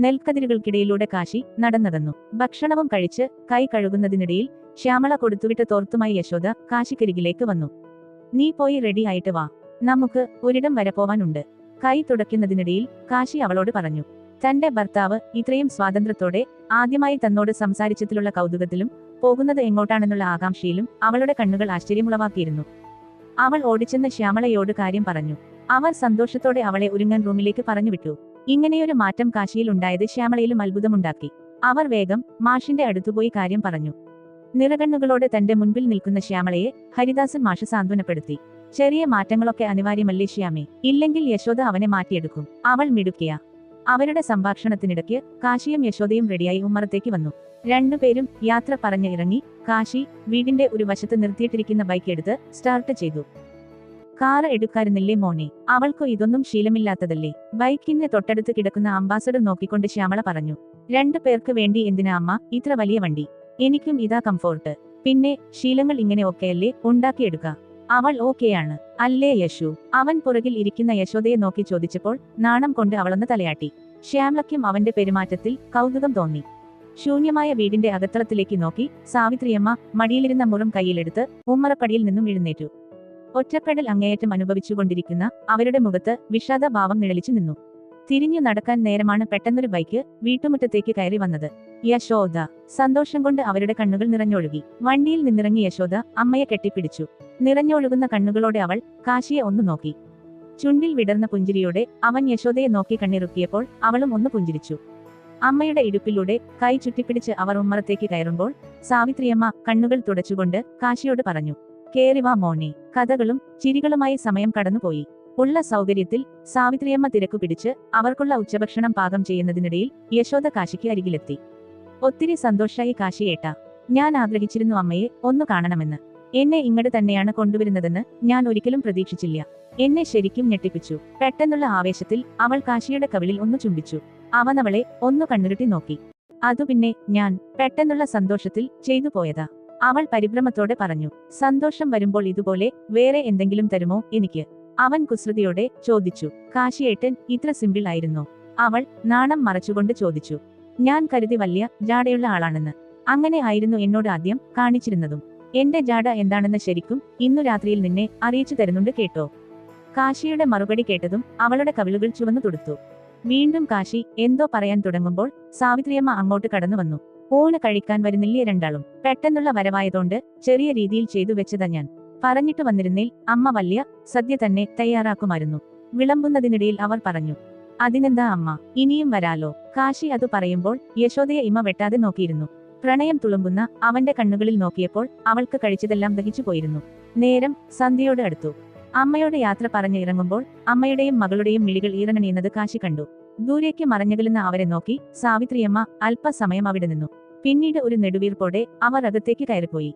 നെൽക്കതിരുകൾക്കിടയിലൂടെ കാശി നടന്നതെന്നു. ഭക്ഷണവും കഴിച്ച് കൈ കഴുകുന്നതിനിടയിൽ ശ്യാമള കൊടുത്തുവിട്ട തോർത്തുമായി യശോദ കാശിക്കരികിലേക്ക് വന്നു. നീ പോയി റെഡി ആയിട്ട് വാ. നമുക്ക് ഒരിടം വരെ പോവാനുണ്ട്. കൈ തുടയ്ക്കുന്നതിനിടയിൽ കാശി അവളോട് പറഞ്ഞു. തന്റെ ഭർത്താവ് ഇത്രയും സ്വാതന്ത്ര്യത്തോടെ ആദ്യമായി തന്നോട് സംസാരിച്ചതിലുള്ള കൗതുകത്തിലും പോകുന്നത് എങ്ങോട്ടാണെന്നുള്ള ആകാംക്ഷയിലും അവളുടെ കണ്ണുകൾ ആശ്ചര്യമുളവാക്കിയിരുന്നു. അവൾ ഓടിച്ചെന്ന ശ്യാമളയോട് കാര്യം പറഞ്ഞു. അവർ സന്തോഷത്തോടെ അവളെ ഒരുങ്ങാൻ റൂമിലേക്ക് പറഞ്ഞുവിട്ടു. ഇങ്ങനെയൊരു മാറ്റം കാശിയിൽ ഉണ്ടായത് ശ്യാമളയിലും അത്ഭുതമുണ്ടാക്കി. അവർ വേഗം മാഷിന്റെ അടുത്തുപോയി കാര്യം പറഞ്ഞു. നിറകണ്ണുകളോട് തന്റെ മുൻപിൽ നിൽക്കുന്ന ശ്യാമളയെ ഹരിദാസൻ മാഷ് സാന്ത്വനപ്പെടുത്തി. ചെറിയ മാറ്റങ്ങളൊക്കെ അനിവാര്യമല്ലേ ശ്യാമേ? ഇല്ലെങ്കിൽ യശോദ അവനെ മാറ്റിയെടുക്കും. അവൾ മിടുക്കിയ. അവരുടെ സംഭാഷണത്തിനിടയ്ക്ക് കാശിയും യശോദയും റെഡിയായി ഉമ്മറത്തേക്ക് വന്നു. രണ്ടുപേരും യാത്ര പറഞ്ഞ് ഇറങ്ങി കാശി വീടിന്റെ ഒരു വശത്ത് നിർത്തിയിട്ടിരിക്കുന്ന ബൈക്ക് എടുത്ത് സ്റ്റാർട്ട് ചെയ്തു. കാറ് എടുക്കാരുന്നില്ലേ മോനെ? അവൾക്കു ഇതൊന്നും ശീലമില്ലാത്തതല്ലേ? ബൈക്കിന് തൊട്ടടുത്ത് കിടക്കുന്ന അംബാസഡർ നോക്കിക്കൊണ്ട് ശ്യാമള പറഞ്ഞു. രണ്ടു പേർക്ക് വേണ്ടി എന്തിനാ അമ്മ? ഇത്ര വലിയ വണ്ടി. എനിക്കും ഇതാ കംഫോർട്ട് പിന്നെ ശീലങ്ങൾ ഇങ്ങനെ ഒക്കെയല്ലേ? ഉണ്ടാക്കിയെടുക്ക. അവൾ ഓക്കെയാണ്. അല്ലേ യശു? അവൻ പുറകിൽ ഇരിക്കുന്ന യശോദയെ നോക്കി ചോദിച്ചപ്പോൾ നാണം കൊണ്ട് അവളൊന്ന് തലയാട്ടി. ശ്യാമളയ്ക്കും അവന്റെ പെരുമാറ്റത്തിൽ കൗതുകം തോന്നി. ശൂന്യമായ വീടിന്റെ അകത്തളത്തിലേക്ക് നോക്കി സാവിത്രിയമ്മ മടിയിലിരുന്ന മുറം കയ്യിലെടുത്ത് ഉമ്മറപ്പടിയിൽ നിന്നും എഴുന്നേറ്റു. ഒറ്റപ്പെടൽ അങ്ങേയറ്റം അനുഭവിച്ചുകൊണ്ടിരിക്കുന്ന അവരുടെ മുഖത്ത് വിഷാദഭാവം നിഴലിച്ചു നിന്നു. തിരിഞ്ഞു നടക്കാൻ നേരമാണ് പെട്ടെന്നൊരു ബൈക്ക് വീട്ടുമുറ്റത്തേക്ക് കയറി വന്നത്. യശോദ സന്തോഷം കൊണ്ട് അവരുടെ കണ്ണുകൾ നിറഞ്ഞൊഴുകി. വണ്ടിയിൽ നിന്നിറങ്ങി യശോദ അമ്മയെ കെട്ടിപ്പിടിച്ചു. നിറഞ്ഞൊഴുകുന്ന കണ്ണുകളോടെ അവൾ കാശിയെ ഒന്ന് നോക്കി. ചുണ്ടിൽ വിടർന്ന പുഞ്ചിരിയോടെ അവൻ യശോദയെ നോക്കി കണ്ണിറുക്കിയപ്പോൾ അവളും ഒന്ന് പുഞ്ചിരിച്ചു. അമ്മയുടെ ഇടുപ്പിലൂടെ കൈ ചുറ്റിപ്പിടിച്ച് അവർ ഉമ്മറത്തേക്ക് കയറുമ്പോൾ സാവിത്രിയമ്മ കണ്ണുകൾ തുടച്ചുകൊണ്ട് കാശിയോട് പറഞ്ഞു കേറിവാ മോണി കഥകളും ചിരികളുമായി സമയം കടന്നുപോയി. ഉള്ള സൗകര്യത്തിൽ സാവിത്രിയമ്മ തിരക്കു പിടിച്ച് അവർക്കുള്ള ഉച്ചഭക്ഷണം പാകം ചെയ്യുന്നതിനിടയിൽ യശോദ കാശിക്ക് അരികിലെത്തി. ഒത്തിരി സന്തോഷായി കാശിയേട്ട. ഞാൻ ആഗ്രഹിച്ചിരുന്നു അമ്മയെ ഒന്നു കാണണമെന്ന്. എന്നെ ഇങ്ങോട്ട് തന്നെയാണ് കൊണ്ടുവരുന്നതെന്ന് ഞാൻ ഒരിക്കലും പ്രതീക്ഷിച്ചില്ല. എന്നെ ശരിക്കും ഞെട്ടിപ്പിച്ചു. പെട്ടെന്നുള്ള ആവേശത്തിൽ അവൾ കാശിയുടെ കവിളിൽ ഒന്ന് ചുംബിച്ചു. അവനവളെ ഒന്നു കണ്ണുരുട്ടി നോക്കി. അതു പിന്നെ ഞാൻ പെട്ടെന്നുള്ള സന്തോഷത്തിൽ ചെയ്തു പോയതാ. അവൾ പരിഭ്രമത്തോടെ പറഞ്ഞു സന്തോഷം വരുമ്പോൾ ഇതുപോലെ വേറെ എന്തെങ്കിലും തരുമോ എനിക്ക്? അവൻ കുസൃതിയോടെ ചോദിച്ചു കാശിയേട്ടൻ ഇത്ര സിമ്പിൾ ആയിരുന്നു? അവൾ നാണം മറച്ചുകൊണ്ട് ചോദിച്ചു ഞാൻ കരുതി വലിയ ജാടയുള്ള ആളാണെന്ന്. അങ്ങനെ ആയിരുന്നു എന്നോട് ആദ്യം കാണിച്ചിരുന്നതും. എന്റെ ജാട എന്താണെന്ന് ശരിക്കും ഇന്നു രാത്രിയിൽ നിന്നെ അറിയിച്ചു തരുന്നുണ്ട് കേട്ടോ? കാശിയുടെ മറുപടി കേട്ടതും അവളുടെ കവിളുകൾ ചുവന്നു തുടുത്തു വീണ്ടും കാശി എന്തോ പറയാൻ തുടങ്ങുമ്പോൾ സാവിത്രിയമ്മ അങ്ങോട്ട് കടന്നു വന്നു ഊണ് കഴിക്കാൻ വരുന്നില്ലേ രണ്ടാളും. പെട്ടെന്നുള്ള വരവായതുകൊണ്ട് ചെറിയ രീതിയിൽ ചെയ്തു വെച്ചതാ ഞാൻ. പറഞ്ഞിട്ട് വന്നിരുന്നേൽ അമ്മ വല്യ സദ്യ തന്നെ തയ്യാറാക്കുമായിരുന്നു. വിളമ്പുന്നതിനിടയിൽ അവർ പറഞ്ഞു അതിനെന്താ അമ്മ ഇനിയും വരാലോ? കാശി അത് പറയുമ്പോൾ യശോദയെ ഇമ്മ വെട്ടാതെ നോക്കിയിരുന്നു. പ്രണയം തുളുമ്പുന്ന അവന്റെ കണ്ണുകളിൽ നോക്കിയപ്പോൾ അവൾക്ക് കഴിച്ചതെല്ലാം ദഹിച്ചു പോയിരുന്നു. നേരം സന്ധ്യയോട് അടുത്തു. അമ്മയോട് യാത്ര പറഞ്ഞ് ഇറങ്ങുമ്പോൾ അമ്മയുടെയും മകളുടെയും മിളികൾ ഈറനണിയുന്നത് കാശി കണ്ടു. ദൂരേക്ക് മറഞ്ഞകലുന്ന അവരെ നോക്കി സാവിത്രിയമ്മ അല്പസമയം അവിടെ നിന്നു. പിന്നീട് ഒരു നെടുവീർപ്പോടെ അവർ അകത്തേക്ക് കയറിപ്പോയി